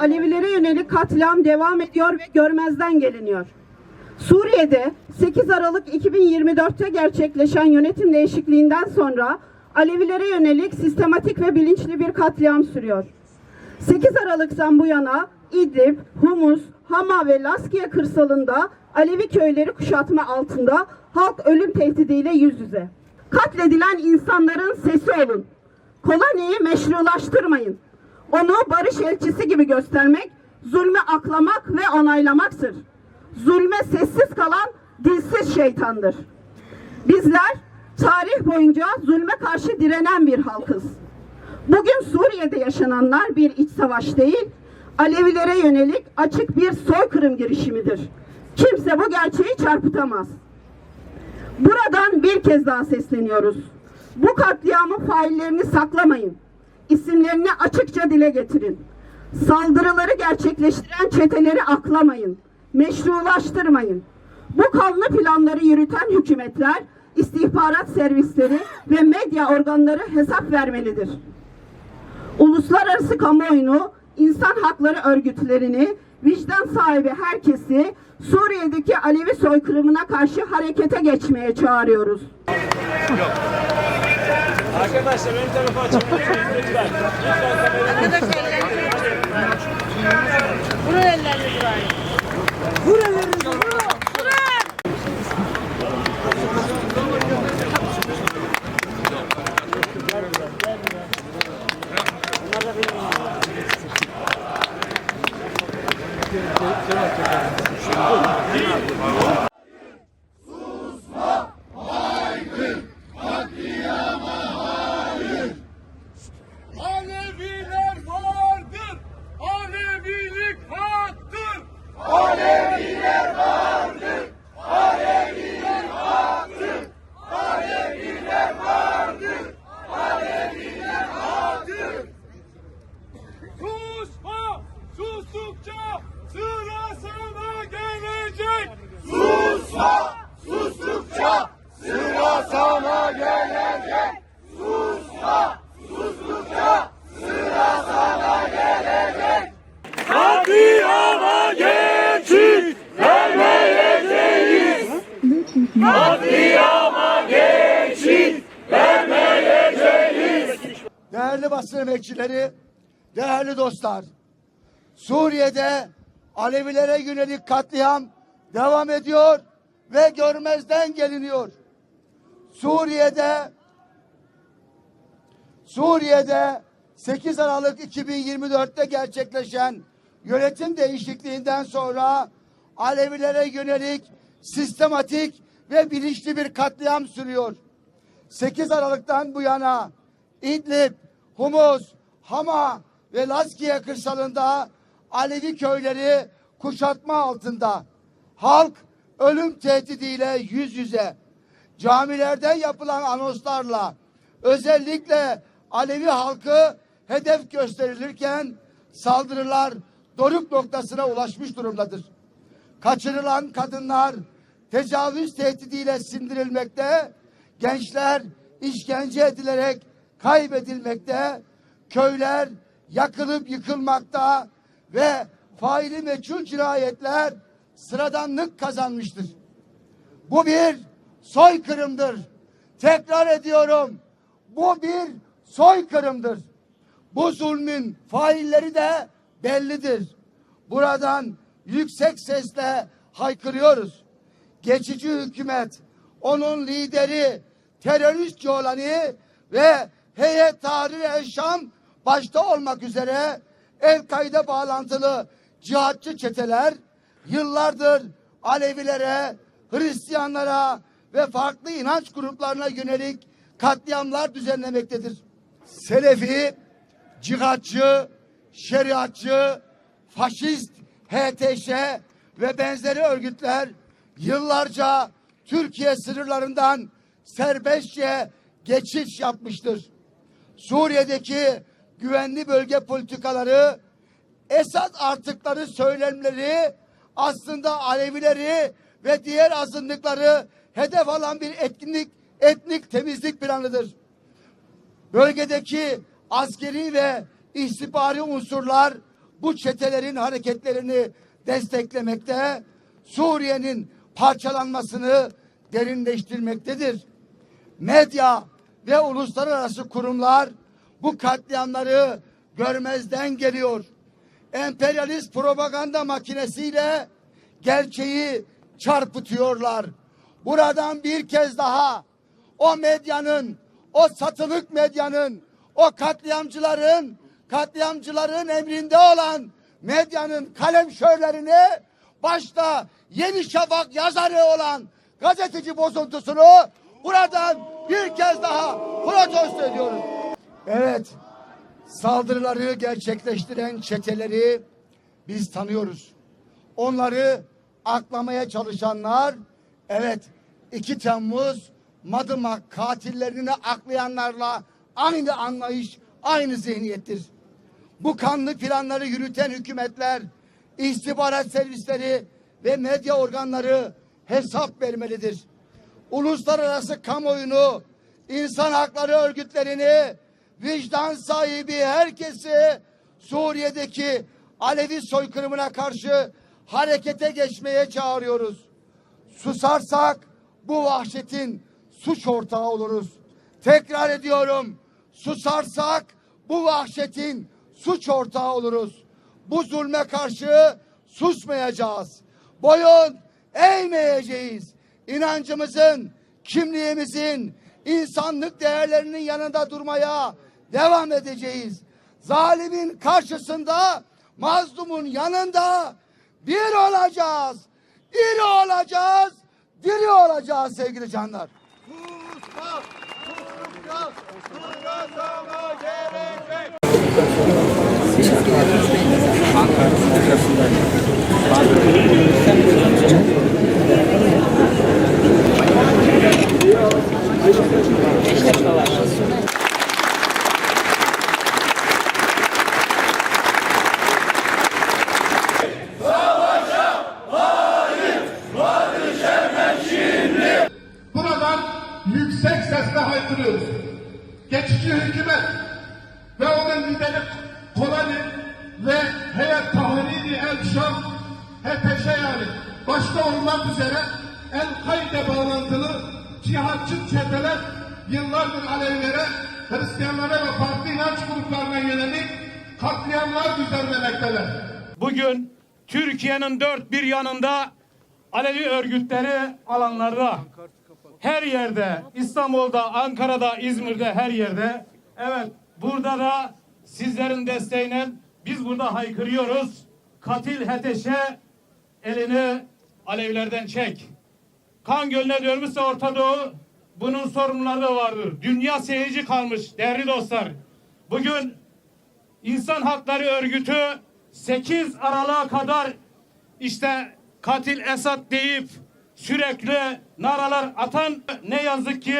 Alevilere yönelik katliam devam ediyor ve görmezden geliniyor. Suriye'de 8 Aralık 2024'te gerçekleşen yönetim değişikliğinden sonra Alevilere yönelik sistematik ve bilinçli bir katliam sürüyor. 8 Aralık'tan bu yana İdlib, Humus, Hama ve Laskiye kırsalında Alevi köyleri kuşatma altında halk ölüm tehdidiyle yüz yüze. Katledilen insanların sesi olun. Koloniyi meşrulaştırmayın. Onu barış elçisi gibi göstermek, zulmü aklamak ve onaylamaktır. Zulme sessiz kalan dilsiz şeytandır. Bizler tarih boyunca zulme karşı direnen bir halkız. Bugün Suriye'de yaşananlar bir iç savaş değil, Alevilere yönelik açık bir soykırım girişimidir. Kimse bu gerçeği çarpıtamaz. Buradan bir kez daha sesleniyoruz. Bu katliamın faillerini saklamayın. İsimlerini açıkça dile getirin. Saldırıları gerçekleştiren çeteleri aklamayın. Meşrulaştırmayın. Bu kanlı planları yürüten hükümetler, istihbarat servisleri ve medya organları hesap vermelidir. Uluslararası kamuoyunu, insan hakları örgütlerini, vicdan sahibi herkesi Suriye'deki Alevi soykırımına karşı harekete geçmeye çağırıyoruz. Arkadaşlar ön tarafı açın lütfen. Lütfen. Lütfen kamerayı Vurun ellerini buraya. Vur ellerini vur. Sustukça sıra sana gelecek! Susma! Sustukça sıra sana gelecek! Susma! Sustukça sıra sana gelecek! Katliama geçit vermeyeceğiz! Katliama geçit vermeyeceğiz! Değerli basın emekçileri, değerli dostlar. Suriye'de Alevilere yönelik katliam devam ediyor ve görmezden geliniyor. Suriye'de Suriye'de 8 Aralık 2024'te gerçekleşen yönetim değişikliğinden sonra Alevilere yönelik sistematik ve bilinçli bir katliam sürüyor. 8 Aralık'tan bu yana İdlib, Humus, Hama ve Laskiye kırsalında Alevi köyleri kuşatma altında. Halk ölüm tehdidiyle yüz yüze. Camilerde yapılan anonslarla özellikle Alevi halkı hedef gösterilirken saldırılar doruk noktasına ulaşmış durumdadır. Kaçırılan kadınlar tecavüz tehdidiyle sindirilmekte, gençler işkence edilerek kaybedilmekte, köyler yakılıp yıkılmakta ve faili meçhul cinayetler sıradanlık kazanmıştır. Bu bir soykırımdır. Tekrar ediyorum. Bu bir soykırımdır. Bu zulmün failleri de bellidir. Buradan yüksek sesle haykırıyoruz. Geçici hükümet, onun lideri, terörist Colani ve heyet Tahrir Şam başta olmak üzere El-Kaide bağlantılı cihatçı çeteler yıllardır Alevilere, Hristiyanlara ve farklı inanç gruplarına yönelik katliamlar düzenlemektedir. Selefi, cihatçı, şeriatçı, faşist, HTŞ ve benzeri örgütler yıllarca Türkiye sınırlarından serbestçe geçiş yapmıştır. Suriye'deki güvenli bölge politikaları Esad artıkları söylemleri aslında Alevileri ve diğer azınlıkları hedef alan bir etkinlik, etnik temizlik planıdır. Bölgedeki askeri ve istihbari unsurlar bu çetelerin hareketlerini desteklemekte, Suriye'nin parçalanmasını derinleştirmektedir. Medya ve uluslararası kurumlar bu katliamları görmezden geliyor. Emperyalist propaganda makinesiyle gerçeği çarpıtıyorlar. Buradan bir kez daha o medyanın, o satılık medyanın, o katliamcıların, katliamcıların emrinde olan medyanın kalemşörlerini başta Yeni Şafak yazarı olan gazeteci bozuntusunu buradan bir kez daha protesto ediyoruz. Evet, saldırıları gerçekleştiren çeteleri biz tanıyoruz. Onları aklamaya çalışanlar evet 2 Temmuz Madımak katillerini aklayanlarla aynı anlayış, aynı zihniyettir. Bu kanlı planları yürüten hükümetler, istihbarat servisleri ve medya organları hesap vermelidir. Uluslararası kamuoyunu, insan hakları örgütlerini, vicdan sahibi herkesi Suriye'deki Alevi soykırımına karşı harekete geçmeye çağırıyoruz. Susarsak bu vahşetin suç ortağı oluruz. Tekrar ediyorum. Susarsak bu vahşetin suç ortağı oluruz. Bu zulme karşı susmayacağız. Boyun eğmeyeceğiz. İnancımızın, kimliğimizin, insanlık değerlerinin yanında durmaya devam edeceğiz. Zalimin karşısında, mazlumun yanında bir olacağız. İri olacağız, diri olacağız sevgili canlar. Buradan yüksek sesle haykırıyoruz. Geçici hükümet ve onun lideri Kolani ve heyet tahriri el Şam HTŞ yani başta olmak üzere El-Kaide bağlantılı cihatçı çeteler yıllardır Alevilere, Hristiyanlara ve farklı inanç gruplarına yönelik katliamlar düzenlemekteler. Bugün Türkiye'nin dört bir yanında Alevi örgütleri alanlarda her yerde İstanbul'da, Ankara'da, İzmir'de her yerde evet burada da sizlerin desteğiyle biz burada haykırıyoruz. Katil HTŞ'e elini Alevilerden çek. Kan gölüne dönmüşse Orta Doğu bunun sorumluları da vardır. Dünya seyirci kalmış değerli dostlar. Bugün İnsan Hakları Örgütü 8 Aralık'a kadar işte katil Esad deyip sürekli naralar atan ne yazık ki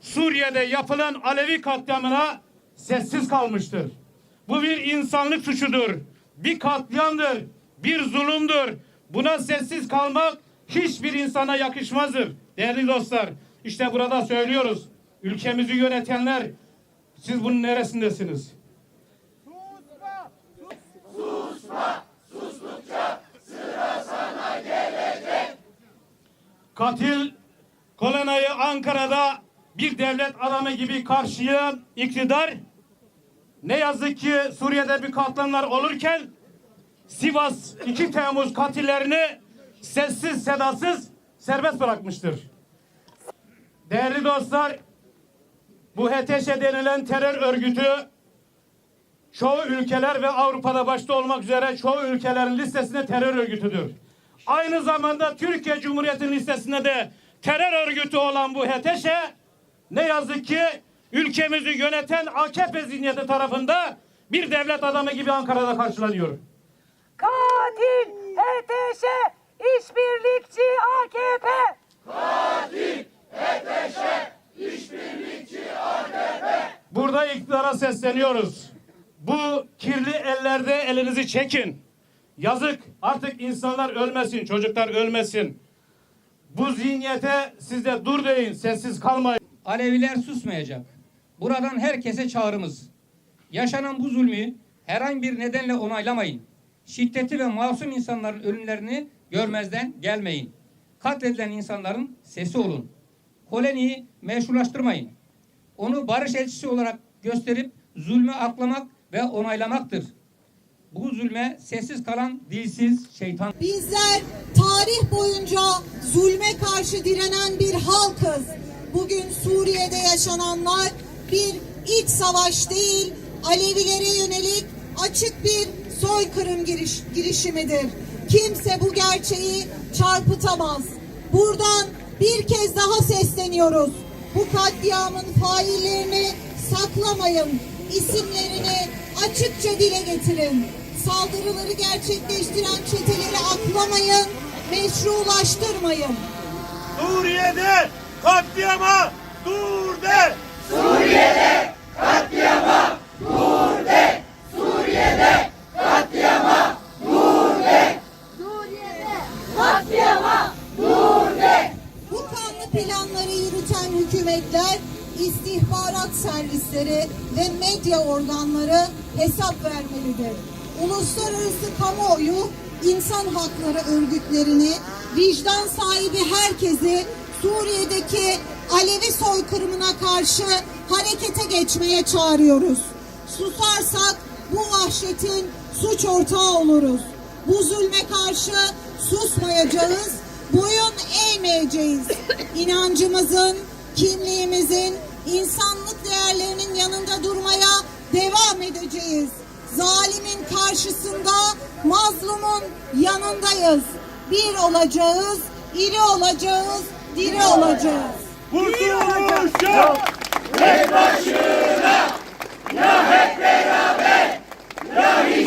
Suriye'de yapılan Alevi katliamına sessiz kalmıştır. Bu bir insanlık suçudur. Bir katliamdır. Bir zulümdür. Buna sessiz kalmak hiçbir insana yakışmazdır. Değerli dostlar işte burada söylüyoruz. Ülkemizi yönetenler siz bunun neresindesiniz? Katil Kolena'yı Ankara'da bir devlet adamı gibi karşılayan iktidar ne yazık ki Suriye'de bir katliamlar olurken Sivas 2 Temmuz katillerini sessiz sedasız serbest bırakmıştır. Değerli dostlar bu HTŞ denilen terör örgütü çoğu ülkeler ve Avrupa'da başta olmak üzere çoğu ülkelerin listesinde terör örgütüdür. Aynı zamanda Türkiye Cumhuriyeti'nin listesinde de terör örgütü olan bu HTŞ ne yazık ki ülkemizi yöneten AKP zihniyeti tarafında bir devlet adamı gibi Ankara'da karşılanıyor. Katil HTŞ işbirlikçi AKP. Burada iktidara sesleniyoruz. Bu kirli ellerde elinizi çekin. Yazık artık insanlar ölmesin, çocuklar ölmesin. Bu zihniyete siz de dur deyin, sessiz kalmayın. Aleviler susmayacak. Buradan herkese çağrımız. Yaşanan bu zulmü herhangi bir nedenle onaylamayın. Şiddeti ve masum insanların ölümlerini görmezden gelmeyin. Katledilen insanların sesi olun. Koloniyi meşrulaştırmayın. Onu barış elçisi olarak gösterip zulmü aklamak ve onaylamaktır. Bu zulme sessiz kalan dilsiz şeytan Bizler tarih boyunca zulme karşı direnen bir halkız. Bugün Suriye'de yaşananlar bir iç savaş değil, Alevilere yönelik açık bir soykırım giriş, girişimidir. Kimse bu gerçeği çarpıtamaz. Buradan bir kez daha sesleniyoruz. Bu katliamın faillerini saklamayın. İsimlerini açıkça dile getirin. Saldırıları gerçekleştiren çeteleri aklamayın, meşrulaştırmayın. Suriye'de katliama dur de. Bu kanlı planları yürüten hükümetler, istihbarat servisleri ve medya organları hesap vermelidir. Uluslararası kamuoyu insan hakları örgütlerini, vicdan sahibi herkesi Suriye'deki Alevi soykırımına karşı harekete geçmeye çağırıyoruz. Susarsak bu vahşetin suç ortağı oluruz. Bu zulme karşı susmayacağız, boyun eğmeyeceğiz. İnancımızın, kimliğimizin, insanlık değerlerinin yanında durmaya devam edeceğiz. Zalimin karşısında, mazlumun yanındayız. Bir olacağız, iri olacağız, diri olacağız. Kurtuluş yok, tek başına, ya hep beraber, ya hiç.